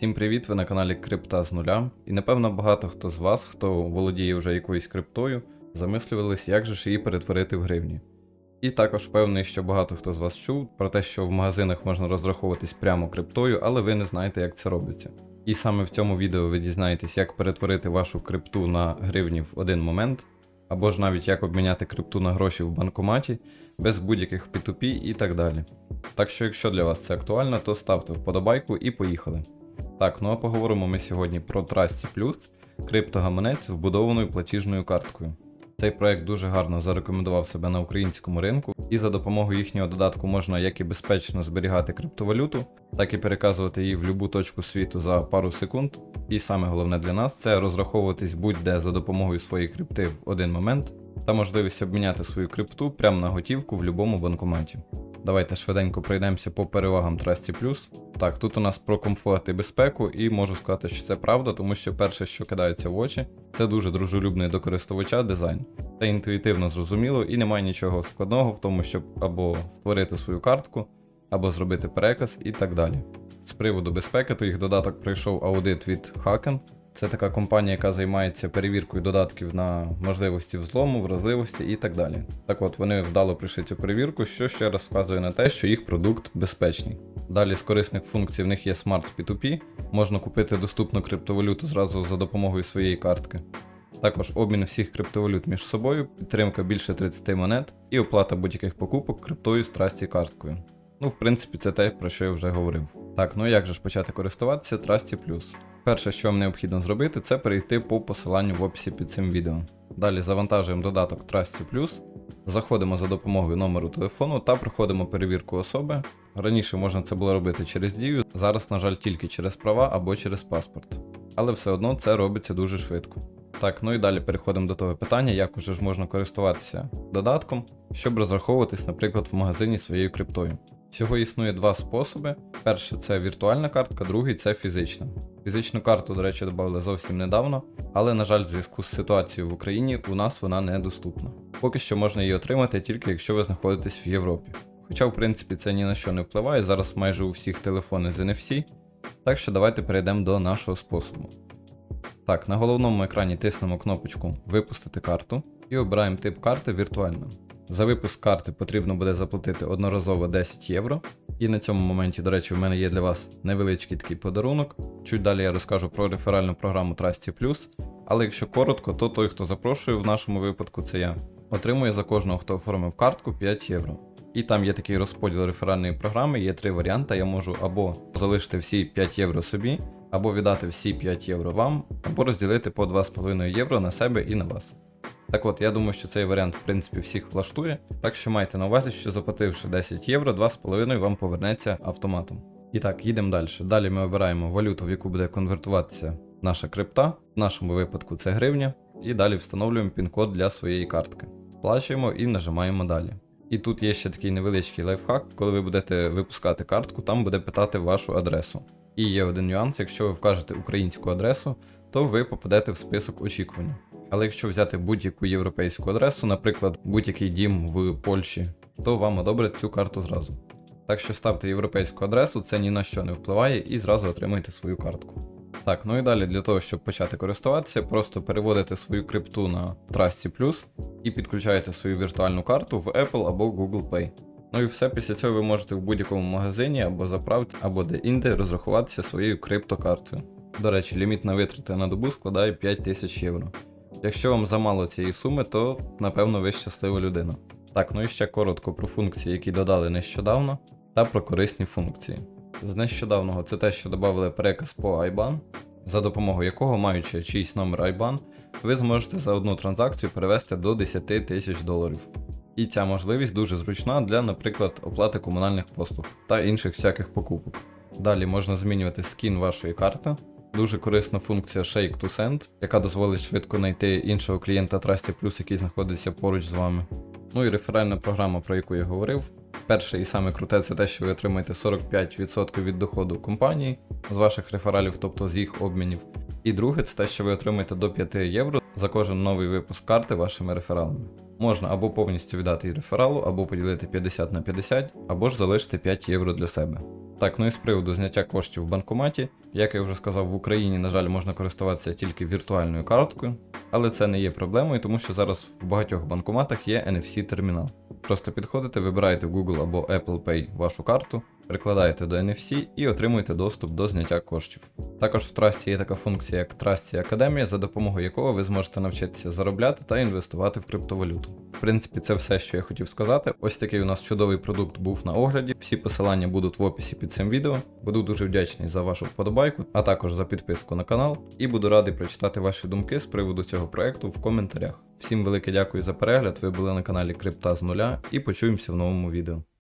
Всім привіт! Ви на каналі Крипта з нуля. І напевно багато хто з вас, хто володіє вже якоюсь криптою, замислювались, як же ж її перетворити в гривні. І також впевнений, що багато хто з вас чув про те, що в магазинах можна розраховуватись прямо криптою, але ви не знаєте, як це робиться. І саме в цьому відео ви дізнаєтесь, як перетворити вашу крипту на гривні в один момент, або ж навіть як обміняти крипту на гроші в банкоматі без будь-яких P2P і так далі. Так що, якщо для вас це актуально, то ставте вподобайку і поїхали. Так, ну а поговоримо ми сьогодні про Trusty Plus, криптогаманець з вбудованою платіжною карткою. Цей проект дуже гарно зарекомендував себе на українському ринку, і за допомогою їхнього додатку можна як і безпечно зберігати криптовалюту, так і переказувати її в будь-яку точку світу за пару секунд. І саме головне для нас це розраховуватись будь-де за допомогою своєї крипти в один момент та можливість обміняти свою крипту прямо на готівку в будь-якому банкоматі. Давайте швиденько пройдемося по перевагам Trusty Так, тут у нас про комфорт і безпеку, і можу сказати, що це правда, тому що перше, що кидається в очі, це дуже дружелюбний до користувача дизайн. Це інтуїтивно зрозуміло і немає нічого складного в тому, щоб або створити свою картку, або зробити переказ і так далі. З приводу безпеки, то їх додаток пройшов аудит від Haken. Це така компанія, яка займається перевіркою додатків на можливості взлому, вразливості і так далі. Так от вони вдало пройшли цю перевірку, що ще раз вказує на те, що їх продукт безпечний. Далі з корисних функцій в них є Smart P2P, можна купити доступну криптовалюту зразу за допомогою своєї картки. Також обмін всіх криптовалют між собою, підтримка більше 30 монет і оплата будь-яких покупок криптою з Trusty карткою. Ну, в принципі, це те, про що я вже говорив. Так, ну як же ж почати користуватися Trusty Plus? Перше, що вам необхідно зробити, це перейти по посиланню в описі під цим відео. Далі завантажуємо додаток Trusty Plus, заходимо за допомогою номеру телефону та проходимо перевірку особи. Раніше можна це було робити через дію, зараз, на жаль, тільки через права або через паспорт. Але все одно це робиться дуже швидко. Так, ну і далі переходимо до того питання, як уже ж можна користуватися додатком, щоб розраховуватись, наприклад, в магазині своєю криптою. Всього існує два способи. Перший це віртуальна картка, другий це фізична. Фізичну карту, до речі, додали зовсім недавно, але, на жаль, в зв'язку з ситуацією в Україні у нас вона недоступна. Поки що можна її отримати тільки якщо ви знаходитесь в Європі. Хоча, в принципі, це ні на що не впливає, зараз майже у всіх телефони з NFC. Так що давайте перейдемо до нашого способу. Так, на головному екрані тиснемо кнопочку Випустити карту і обираємо тип карти віртуально. За випуск карти потрібно буде заплатити одноразово 10 євро. І на цьому моменті, до речі, в мене є для вас невеличкий такий подарунок. Чуть далі я розкажу про реферальну програму Trusty Але якщо коротко, то той, хто запрошує в нашому випадку, це я. Отримує за кожного, хто оформив картку 5 євро. І там є такий розподіл реферальної програми, є три варіанти. Я можу або залишити всі 5 євро собі, або віддати всі 5 євро вам, або розділити по 2,5 євро на себе і на вас. Так от, я думаю, що цей варіант, в принципі, всіх влаштує. Так що майте на увазі, що заплативши 10 євро, 2,5 вам повернеться автоматом. І так, їдемо далі. Далі ми обираємо валюту, в яку буде конвертуватися наша крипта. В нашому випадку це гривня. І далі встановлюємо пін-код для своєї картки. Сплачуємо і нажимаємо далі. І тут є ще такий невеличкий лайфхак, коли ви будете випускати картку, там буде питати вашу адресу. І є один нюанс, якщо ви вкажете українську адресу, то ви попадете в список очікування. Але якщо взяти будь-яку європейську адресу, наприклад, будь-який дім в Польщі, то вам одобрять цю карту зразу. Так що ставте європейську адресу, це ні на що не впливає, і зразу отримуєте свою картку. Так, ну і далі для того, щоб почати користуватися, просто переводите свою крипту на Trusty Plus і підключаєте свою віртуальну карту в Apple або Google Pay. Ну і все, після цього ви можете в будь-якому магазині або заправці, або де-інде розрахуватися своєю криптокартою. До речі, ліміт на витрати на добу складає 5000 євро. Якщо вам замало цієї суми, то напевно ви щаслива людина. Так, ну і ще коротко про функції, які додали нещодавно, та про корисні функції. З нещодавного це те, що додали переказ по IBAN, за допомогою якого, маючи чийсь номер IBAN, ви зможете за одну транзакцію перевести до 10 тисяч доларів. І ця можливість дуже зручна для, наприклад, оплати комунальних послуг та інших всяких покупок. Далі можна змінювати скін вашої карти, Дуже корисна функція Shake to Send, яка дозволить швидко знайти іншого клієнта Trusty Plus, який знаходиться поруч з вами. Ну і реферальна програма, про яку я говорив. Перше і саме круте це те, що ви отримаєте 45% від доходу компанії з ваших рефералів, тобто з їх обмінів. І друге, це те, що ви отримаєте до 5 євро за кожен новий випуск карти вашими рефералами. Можна або повністю віддати рефералу, або поділити 50 на 50, або ж залишити 5 євро для себе. Так, ну і з приводу зняття коштів в банкоматі, як я вже сказав, в Україні, на жаль, можна користуватися тільки віртуальною карткою, але це не є проблемою, тому що зараз в багатьох банкоматах є NFC-термінал. Просто підходите, вибираєте Google або Apple Pay вашу карту, прикладаєте до NFC і отримуєте доступ до зняття коштів. Також в Трасті є така функція, як Trusty Академія, за допомогою якого ви зможете навчитися заробляти та інвестувати в криптовалюту. В принципі, це все, що я хотів сказати. Ось такий у нас чудовий продукт був на огляді. Всі посилання будуть в описі під цим відео. Буду дуже вдячний за вашу вподобайку, а також за підписку на канал. І буду радий прочитати ваші думки з приводу цього проекту в коментарях. Всім велике дякую за перегляд. Ви були на каналі Крипта з нуля і почуємося в новому відео.